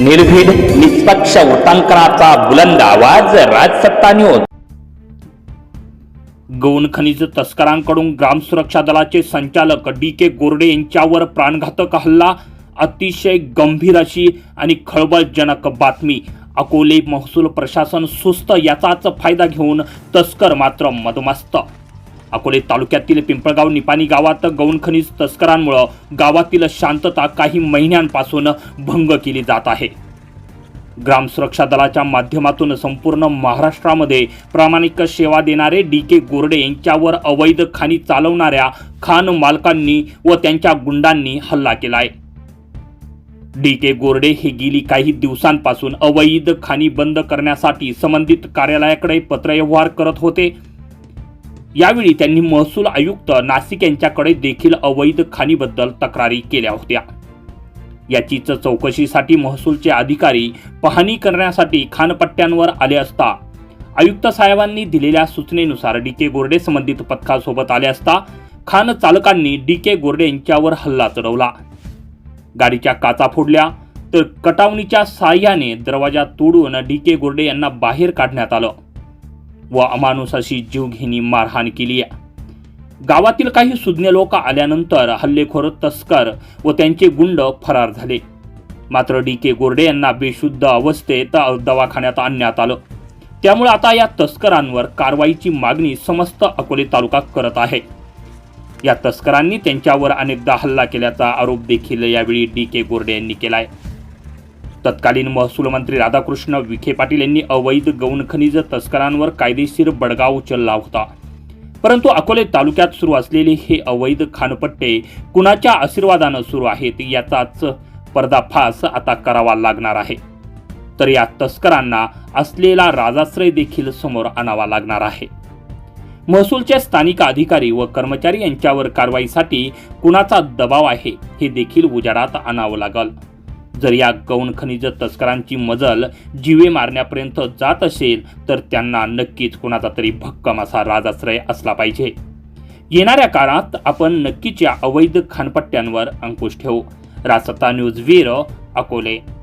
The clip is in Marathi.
निर्भीड निष्पक्ष वृत्तांकनाचा बुलंद आवाज राजसत्ता न्यूज गौण खनिज तस्करांकडून ग्राम सुरक्षा दलाचे संचालक डी के गोरडे यांच्यावर प्राणघातक हल्ला अतिशय गंभीर अशी आणि खळबळजनक बातमी. अकोले महसूल प्रशासन सुस्त याचाच फायदा घेऊन तस्कर मात्र मदमस्त अकोले तालुक्यातील पिंपळगाव निपाणी गावात गौण खनिज तस्करांमुळं गावातील शांतता काही महिन्यांपासून भंग केली जात आहे. ग्राम सुरक्षा दलाच्या माध्यमातून संपूर्ण महाराष्ट्रामध्ये प्रामाणिक सेवा देणारे डी के गोरडे यांच्यावर अवैध खाणी चालवणाऱ्या खान मालकांनी व त्यांच्या गुंडांनी हल्ला केलाय. डी के गोरडे हे गेली काही दिवसांपासून अवैध खाणी बंद करण्यासाठी संबंधित कार्यालयाकडे पत्रव्यवहार करत होते. यावेळी त्यांनी महसूल आयुक्त नाशिक यांच्याकडे देखील अवैध खाणीबद्दल तक्रारी केल्या होत्या. याचीच चौकशीसाठी महसूलचे अधिकारी पाहणी करण्यासाठी खानपट्ट्यांवर आले असता आयुक्त साहेबांनी दिलेल्या सूचनेनुसार डी के गोर्डे संबंधित पथकासोबत आले असता खान चालकांनी डी के गोर्डे यांच्यावर हल्ला चढवला. गाडीच्या काचा फोडल्या तर कटावणीच्या साह्याने दरवाजा तोडून डी के गोर्डे यांना बाहेर काढण्यात आलं. व अमानुसाशी जीवघेणी मारहाण केली गावातील काही सुज्ञ लोक आल्यानंतर हल्लेखोर तस्कर व त्यांचे गुंड फरार झाले. मात्र डी के गोर्डे यांना बेशुद्ध अवस्थेत दवाखान्यात आणण्यात आलं. त्यामुळे आता या तस्करांवर कारवाईची मागणी समस्त अकोले तालुका करत आहे. या तस्करांनी त्यांच्यावर अनेकदा हल्ला केल्याचा आरोप देखील यावेळी डी के गोर्डे यांनी केला आहे तत्कालीन महसूल मंत्री राधाकृष्ण विखे पाटील यांनी अवैध गौण खनिज तस्करांवर कायदेशीर बडगा उचलला होता. परंतु अकोले तालुक्यात सुरू असलेले हे अवैध खानपट्टे कुणाच्या आशीर्वादानं सुरू आहेत याचाच पर्दाफास आता करावा लागणार आहे. तर या तस्करांना असलेला राजाश्रय देखील समोर आणावा लागणार आहे. महसूलचे स्थानिक अधिकारी व कर्मचारी यांच्यावर कारवाईसाठी कुणाचा दबाव आहे हे देखील उजाडात आणावं लागल. जर या गौण खनिज तस्करांची मजल जीवे मारण्यापर्यंत जात असेल तर त्यांना नक्कीच कुणाचा तरी भक्कम असा राजाश्रय असला पाहिजे. येणाऱ्या काळात आपण नक्कीच या अवैध खानपट्ट्यांवर अंकुश ठेवू. रासत्ता न्यूज व्हिरो अकोले.